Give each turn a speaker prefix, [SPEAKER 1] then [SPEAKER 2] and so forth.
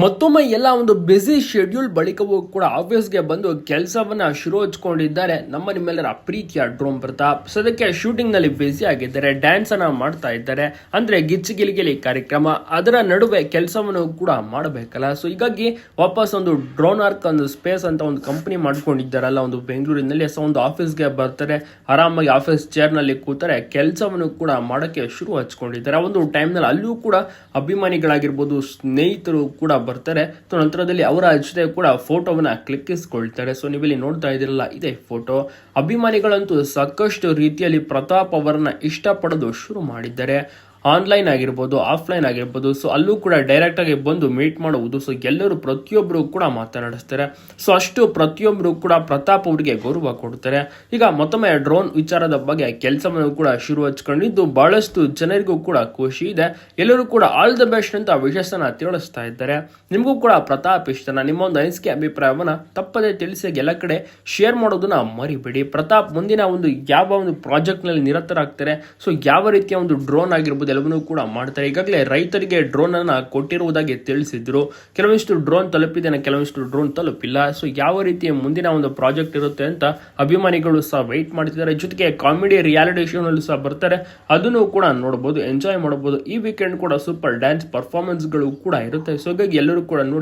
[SPEAKER 1] ಮತ್ತೊಮ್ಮೆ ಎಲ್ಲ ಒಂದು ಬ್ಯುಸಿ ಶೆಡ್ಯೂಲ್ ಬಳಿಕವೂ ಕೂಡ ಆಫೀಸ್ಗೆ ಬಂದು ಕೆಲಸವನ್ನ ಶುರು ಹಚ್ಕೊಂಡಿದ್ದಾರೆ ನಮ್ಮ ನಿಮ್ಮೆಲ್ಲರ ಪ್ರೀತಿಯ ಡ್ರೋಮ್ ಪ್ರತಾಪ್. ಸದ್ಯಕ್ಕೆ ಶೂಟಿಂಗ್ನಲ್ಲಿ ಬ್ಯುಸಿ ಆಗಿದ್ದಾರೆ ಡ್ಯಾನ್ಸ್ ಅನ್ನ ಮಾಡ್ತಾ ಇದ್ದಾರೆ, ಅಂದ್ರೆ ಗಿಚ್ಚಿ ಗಿಲಿಗಿಲಿ ಕಾರ್ಯಕ್ರಮ. ಅದರ ನಡುವೆ ಕೆಲಸವನ್ನು ಕೂಡ ಮಾಡಬೇಕಲ್ಲ. ಸೊ ಹೀಗಾಗಿ ವಾಪಸ್ ಒಂದು ಡ್ರೋನ್ ಆರ್ಕ್ ಒಂದು ಸ್ಪೇಸ್ ಅಂತ ಒಂದು ಕಂಪನಿ ಮಾಡ್ಕೊಂಡಿದ್ದಾರಲ್ಲ, ಒಂದು ಬೆಂಗಳೂರಿನಲ್ಲಿ. ಸೊ ಒಂದು ಆಫೀಸ್ಗೆ ಬರ್ತಾರೆ, ಆರಾಮಾಗಿ ಆಫೀಸ್ ಚೇರ್ನಲ್ಲಿ ಕೂತಾರೆ, ಕೆಲಸವನ್ನು ಕೂಡ ಮಾಡೋಕ್ಕೆ ಶುರು ಹಚ್ಕೊಂಡಿದ್ದಾರೆ ಒಂದು ಟೈಮ್ನಲ್ಲಿ ಅಲ್ಲೂ ಕೂಡ ಅಭಿಮಾನಿಗಳಾಗಿರ್ಬೋದು, ಸ್ನೇಹಿತರು ಕೂಡ ಬರ್ತಾರೆ. ಸೊ ನಂತರದಲ್ಲಿ ಅವರ ಜೊತೆ ಕೂಡ ಫೋಟೋವನ್ನ ಕ್ಲಿಕ್ಕಿಸ್ಕೊಳ್ತಾರೆ. ಸೊ ನೀವಿಲ್ಲಿ ನೋಡ್ತಾ ಇದ್ದೀರಲ್ಲ, ಇದೇ ಫೋಟೋ. ಅಭಿಮಾನಿಗಳಂತೂ ಸಾಕಷ್ಟು ರೀತಿಯಲ್ಲಿ ಪ್ರತಾಪ್ ಅವರನ್ನ ಇಷ್ಟಪಡೋದು ಶುರು ಮಾಡಿದ್ದಾರೆ. ಆನ್ಲೈನ್ ಆಗಿರ್ಬೋದು ಆಫ್ಲೈನ್ ಆಗಿರ್ಬೋದು ಸೊ ಅಲ್ಲೂ ಕೂಡ ಡೈರೆಕ್ಟ್ ಆಗಿ ಬಂದು ಮೀಟ್ ಮಾಡುವುದು ಸೊ ಎಲ್ಲರೂ ಪ್ರತಿಯೊಬ್ಬರು ಕೂಡ ಮಾತನಾಡಿಸ್ತಾರೆ. ಸೊ ಅಷ್ಟು ಪ್ರತಿಯೊಬ್ಬರು ಕೂಡ ಪ್ರತಾಪ್ ಅವರಿಗೆ ಗೌರವ ಕೊಡ್ತಾರೆ. ಈಗ ಮತ್ತೊಮ್ಮೆ ಡ್ರೋನ್ ವಿಚಾರದ ಬಗ್ಗೆ ಕೆಲಸವನ್ನು ಕೂಡ ಶುರು ಹಚ್ಕೊಂಡಿದ್ದು ಬಹಳಷ್ಟು ಜನರಿಗೂ ಕೂಡ ಖುಷಿ ಇದೆ. ಎಲ್ಲರೂ ಕೂಡ ಆಲ್ ದ ಬೆಸ್ಟ್ ಅಂತ ವಿಶೇಷನ ತಿಳಿಸ್ತಾ ಇದ್ದಾರೆ. ನಿಮಗೂ ಕೂಡ ಪ್ರತಾಪ್ ಇಷ್ಟನ? ನಿಮ್ಮ ಒಂದು ಅನಿಸಿಕೆ, ಅಭಿಪ್ರಾಯವನ್ನ ತಪ್ಪದೆ ತಿಳಿಸಿ ಎಲ್ಲ ಕಡೆ ಶೇರ್ ಮಾಡೋದನ್ನ ಮರಿಬೇಡಿ. ಪ್ರತಾಪ್ ಮುಂದಿನ ಒಂದು ಯಾವ ಒಂದು ಪ್ರಾಜೆಕ್ಟ್ನಲ್ಲಿ ನಿರತರಾಗ್ತಾರೆ? ಸೊ ಯಾವ ರೀತಿಯ ಒಂದು ಡ್ರೋನ್ ಆಗಿರ್ಬೋದು ಎಲ್ಲವನ್ನೂ ಕೂಡ ಮಾಡ್ತಾರೆ. ಈಗಾಗಲೇ ರೈತರಿಗೆ ಡ್ರೋನ್ ಅನ್ನ ಕೊಟ್ಟಿರುವುದಾಗಿ ತಿಳಿಸಿದ್ರು. ಕೆಲವೊಂದಿಷ್ಟು ಡ್ರೋನ್ ತಲುಪಿದೆ ಕೆಲವೊಂದಿಷ್ಟು ಡ್ರೋನ್ ತಲುಪಿಲ್ಲ. ಸೊ ಯಾವ ರೀತಿಯ ಮುಂದಿನ ಒಂದು ಪ್ರಾಜೆಕ್ಟ್ ಇರುತ್ತೆ ಅಂತ ಅಭಿಮಾನಿಗಳು ಸಹ ವೈಟ್ ಮಾಡ್ತಿದ್ದಾರೆ. ಜೊತೆಗೆ ಕಾಮಿಡಿ ರಿಯಾಲಿಟಿ ಶೋ ನಲ್ಲಿ ಸಹ ಬರ್ತಾರೆ. ಅದನ್ನು ಕೂಡ ನೋಡಬಹುದು ಎಂಜಾಯ್ ಮಾಡಬಹುದು ಈ ವೀಕೆಂಡ್ ಕೂಡ ಸೂಪರ್ ಡ್ಯಾನ್ಸ್ ಪರ್ಫಾರ್ಮೆನ್ಸ್ಗಳು ಕೂಡ ಇರುತ್ತೆ. ಸೊ ಹಾಗಾಗಿ ಎಲ್ಲರೂ ಕೂಡ ನೋಡಿ.